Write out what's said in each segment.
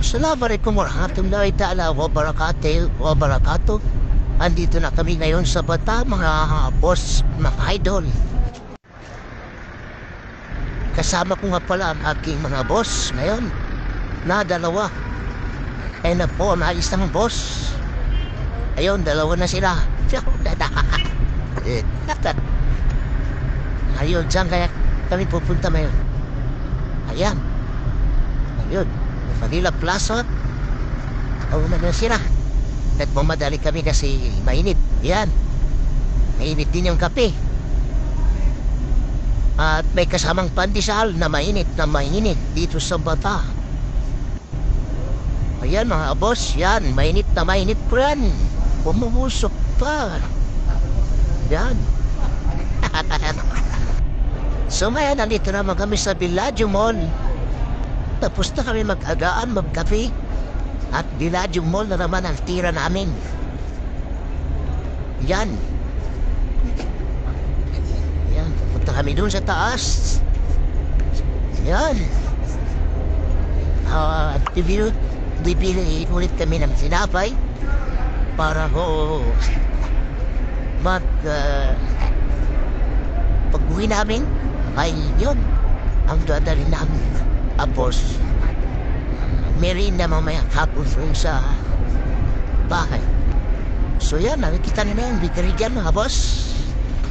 Assalamualaikum warahmatullahi ta'ala wabarakatuh. Wabarakatuh. Andito na kami ngayon sa Bata, mga boss, mga idol. Kasama ko nga pala ang aking mga boss ngayon. Na dalawa. Ay na po, maalis ng boss. Ayun, dalawa na sila. Ayun, saan kaya kami pupunta ngayon? Ayan. Ayun. Manila Plaza. O na sila. Nagmamadali kami kasi mainit. Yan. Mainit din yung kape. At may kasamang pandesal na mainit na mainit dito sa bata. Ayan mga boss, yan. Mainit na mainit po yan. Pumumusok pa. Yan. so ngayon, nandito naman kami sa Villaggio Mall. Tapos na kami mag-agaan, magkape. At Villaggio Mall na naman ang tira namin. Yan. Yan, pupunta kami dun sa taas. Yan. Ah, at bibili, bibili ulit kami ng sinapay para ho mag uh, pag uwi namin ay yun ang dadalhin namin tapos merienda mamaya hapon doon sa bahay. So yan nakikita na na yan bigari dyan mga boss.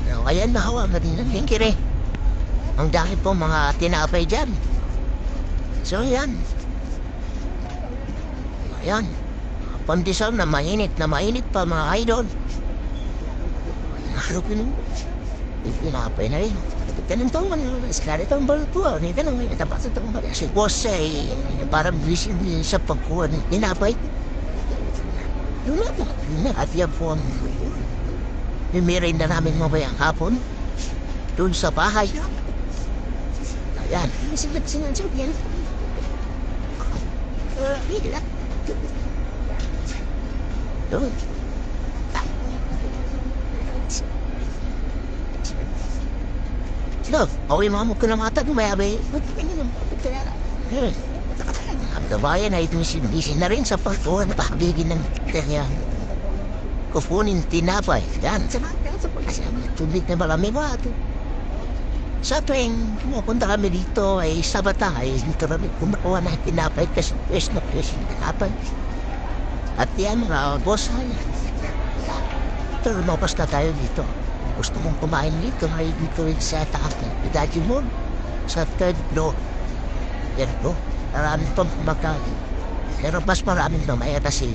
So, ayan na hawa na din ng lingkiri ang dami po mga tinapay dyan. So yan. Ayan. Pandesal na mainit na mainit pa mga idol. Ano ko nung Pinapay na rin. Ganun to, skari itong bal po. Ni ganun, may natapas itong bal. Si boss ay parang din sa pagkuha pinapay. Yun na. Yun na. At yan po ang nimirin na namin mabayang hapon. Doon sa bahay. Ayan. Masiglat sinadyo yan. Uh, Doon. No, okay mga dumayabi. Hmm. Ang kabayan ay tumisin na rin sa pagkuha ng pahagigin ng kanya. Kufunin tinapay. Yan. Tubig na marami ato. Sa tuwing pumupunta kami dito ay sa bata ay dito kami kumakuha ng tinapay kasi pwes na pwes tinapay. At yan mga boss pero lumapas na tayo dito. Gusto mong kumain dito, ay dito rin sa taas ng Pidaji Mall. Sa third floor. Pero no, marami pang kumakain. Pero mas maraming mamaya kasi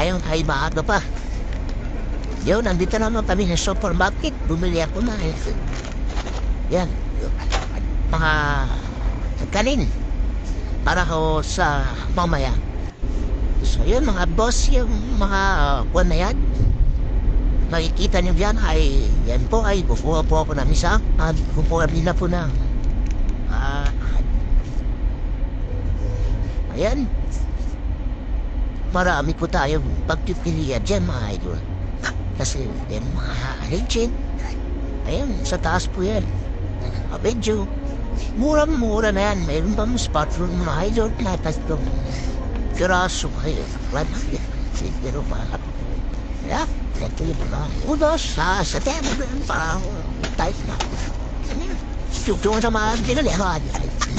ayong ay maaga pa. Yun, nandito naman kami sa supermarket. Bumili ako na. eh. Yan. Mga kanin. Para ko sa mamaya. So yun mga boss, yung mga uh, na yan. Makikita niyo yan ay, yan po ay kukuha po ako ng isa at kukuha nila po ng ah, ayan. Marami po tayo pagpipilian dyan mga idol. Kasi yan mga legend. Ayan, sa taas po yan. Ah, Medyo murang-mura na yan. Mayroon pa mga spot room mga idol na tatlong piraso kayo. Wala yan. Pero mga Ya, ito yung mga udos sa sa table parang tight na. Yung sa mga dinalihan,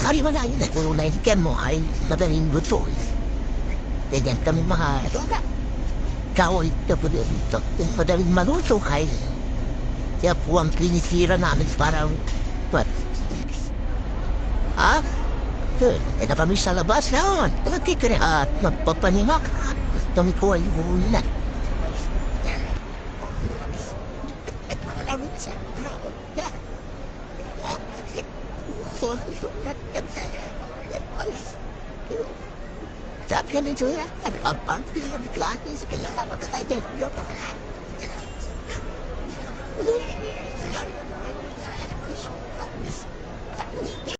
kari mo na yun, kung naikin mo ay madaling gusto. Ganyan kami mga, ito na. Kahoy, ito po dito, madaling maluto kay. Kaya po ang kinisira namin para, what? Ha? Good. Eh, na kami sa labas na yun. Nagkikiri at magpapanimak. Tumikuha yung ulan. Sabi ka nito yan, nagpapangti ang klase, kaya kapag tayo